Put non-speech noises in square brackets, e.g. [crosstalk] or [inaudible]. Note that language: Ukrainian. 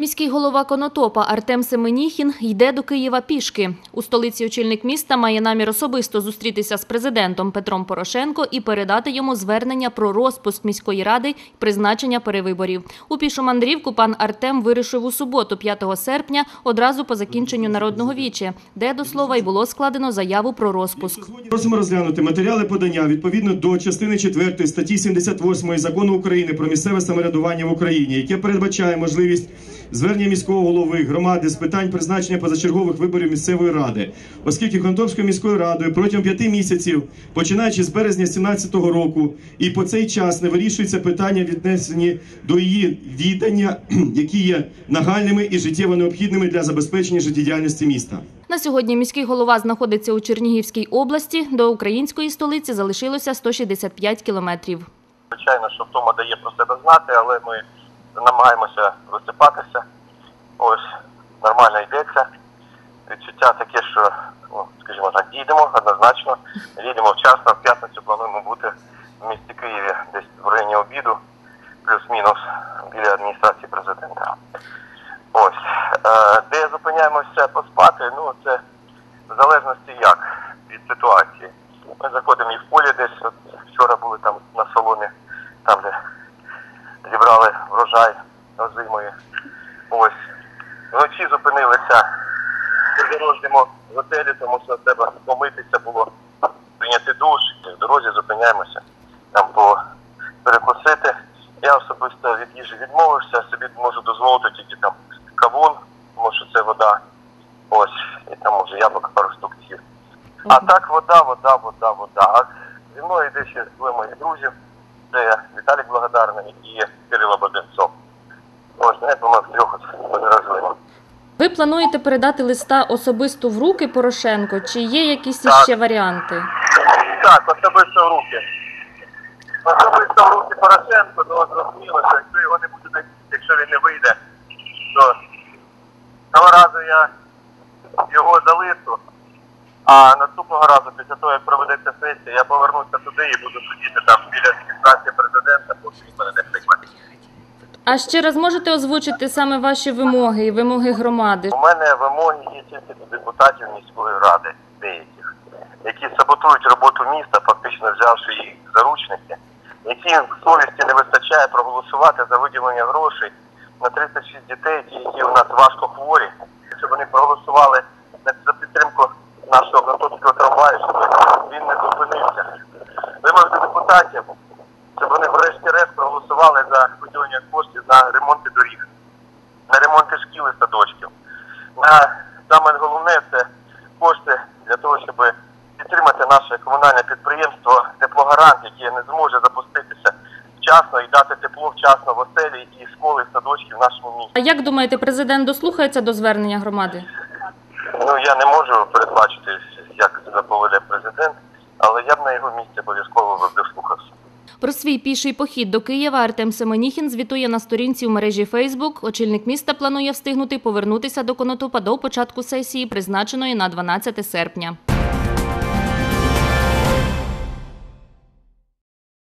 Міський голова Конотопа Артем Семеніхін йде до Києва пішки. У столиці очільник міста має намір особисто зустрітися з президентом Петром Порошенко і передати йому звернення про розпуск міської ради і призначення перевиборів. У пішу мандрівку пан Артем вирішив у суботу, 5 серпня, одразу по закінченню народного віче, де до слова й було складено заяву про розпуск. Просимо розглянути матеріали подання відповідно до частини 4 статті 78 закону України про місцеве самоврядування в Україні, яке передбачає можливість звернення міського голови громади з питань призначення позачергових виборів місцевої ради, оскільки Контопською міською радою протягом п'яти місяців, починаючи з березня 2017 року, і по цей час не вирішуються питання, віднесені до її віддання, [clears throat] які є нагальними і життєво необхідними для забезпечення життєдіяльності міста. На сьогодні міський голова знаходиться у Чернігівській області. До української столиці залишилося 165 кілометрів. Звичайно, що втома дає про себе знати, але ми намагаємося висипатися. Ось нормально йдеться. Відчуття таке, що ну, скажімо так, дійдемо однозначно. Їдемо вчасно. В п'ятницю плануємо бути в місті Києві десь в районі обіду, плюс-мінус біля адміністрації президента. Ось е, де зупиняємося поспати, ну це в залежності як від ситуації. Ми заходимо і в полі десь. От вчора були там на соломі, там де зібрали врожай озимої. Ось. Вночі зупинилися в дорожньому готелі, тому що треба помитися було, прийняти душ. В дорозі зупиняємося там по перекусити. Я особисто від їжі відмовився, собі можу дозволити тільки там кавун, тому що це вода. Ось, і там може яблука пару штук з'їв. А так вода, вода, вода, вода. А зі мною йде ще двоє моїх друзів. Це Віталік Благодарний і Кирило Бабенцов. Ось, не ми втрьох подорожуємо. Ви плануєте передати листа особисто в руки Порошенко? Чи є якісь Так. іще варіанти? Так, особисто в руки. Особисто в руки Порошенко, ну зрозуміло, що якщо його не буде якщо він не вийде, то того разу я його залишу, а наступного разу, після того, як проведеться сесія, я повернуся туди і буду сидіти там біля адміністрації президента, поки він мене не прийме. А ще раз можете озвучити саме ваші вимоги і вимоги громади? У мене вимоги є тільки до депутатів міської ради, деяких, які саботують роботу міста, фактично взявши їх заручники, яким совісті не вистачає проголосувати за виділення грошей на 36 дітей, які у нас важко хворі, щоб вони проголосували за підтримку нашого Контопського трамваю, щоб він не зупинився. Вимоги до депутатів, щоб вони врешті-решт проголосували за коштів на ремонти доріг на ремонти шкіл і садочків. На саме головне це кошти для того, щоб підтримати наше комунальне підприємство Теплогарант, яке не зможе запуститися вчасно і дати тепло вчасно в оселі і школи, і садочки в нашому місті. А як думаєте, президент дослухається до звернення громади? Ну я не можу передбачити, як себе поведе президент, але я б на його місці обов'язково би дослухався. Про свій піший похід до Києва Артем Семеніхін звітує на сторінці в мережі Фейсбук. Очільник міста планує встигнути повернутися до Конотопа до початку сесії, призначеної на 12 серпня.